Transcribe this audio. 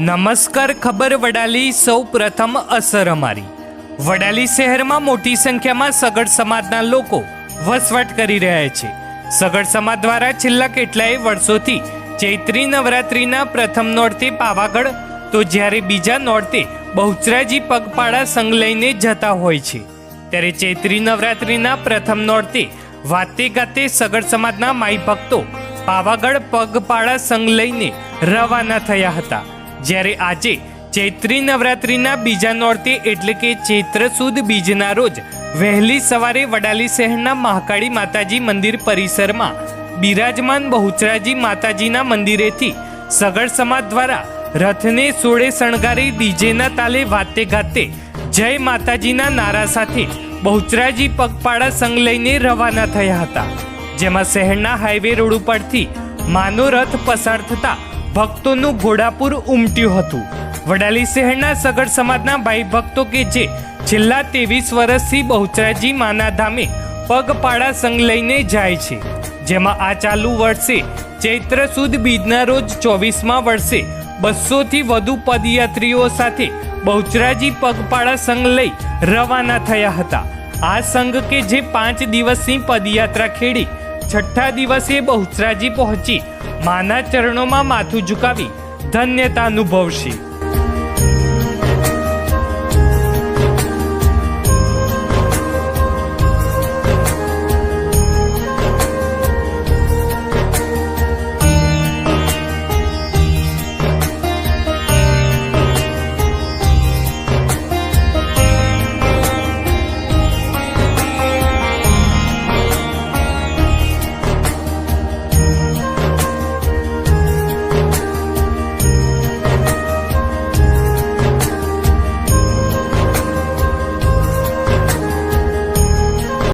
નમસ્કાર, ખબર વડાલી સૌ પ્રથમ અસર અમારી. વડાલી શહેરમાં મોટી સંખ્યામાં સગડ સમાજના લોકો વસવાટ કરી રહ્યા છે. સગડ સમાજ દ્વારા છેલ્લા કેટલાય વર્ષોથી ચૈત્રી નવરાત્રિના પ્રથમ નોરતે પાવાગઢ, તો જ્યારે બીજા નોરતે બહુચરાજી પગપાળા સંઘ લઈને જતા હોય છે. ત્યારે ચૈત્રી નવરાત્રિના પ્રથમ નોરતે વાતે ગાતે સગડ સમાજના માઈ ભક્તો પાવાગઢ પગપાળા સંઘ લઈને રવાના થયા હતા. જ્યારે આજે ચૈત્રી નવરાત્રિના બીજા નોરતે એટલે કે ચૈત્ર સુદ બીજના રોજ વહેલી સવારે વડાલી શહેરના મહાકાળી માતાજી મંદિર પરિસરમાં બિરાજમાન બહુચરાજી માતાજીના મંદિરેથી સગળ સમાજ દ્વારા રથને સોળે શણગારી ડીજેના તાલે વાતે ગાતે જય માતાજીના નારા સાથે બહુચરાજી પગપાળા સંગ લઈને રવાના થયા હતા, જેમાં શહેરના હાઈવે રોડ ઉપરથી માનો રથ પસાર થતા ભક્તોનું ઘોડાપુર ઉમટ્યું હતું. વડાલી શહેરના સગર સમાજના ભાઈ ભક્તો કે જે છેલ્લા ત્રેવીસ વર્ષથી બહુચરાજી માના ધામે પગપાળા સંઘ લઈને જાય છે. જેમાં આ ચાલુ વર્ષે ચૈત્ર સુદ બીજના રોજ ચોવીસમાં વર્ષે બસોથી વધુ પદયાત્રીઓ સાથે બહુચરાજી પગપાળા સંઘ લઈ રવાના થયા હતા. આ સંઘ કે જે પાંચ દિવસની પદયાત્રા ખેડી છઠ્ઠા દિવસે બહુચરાજી પહોંચી. માના ચરણોમાં માથું ઝુકાવી ધન્યતા અનુભવશે.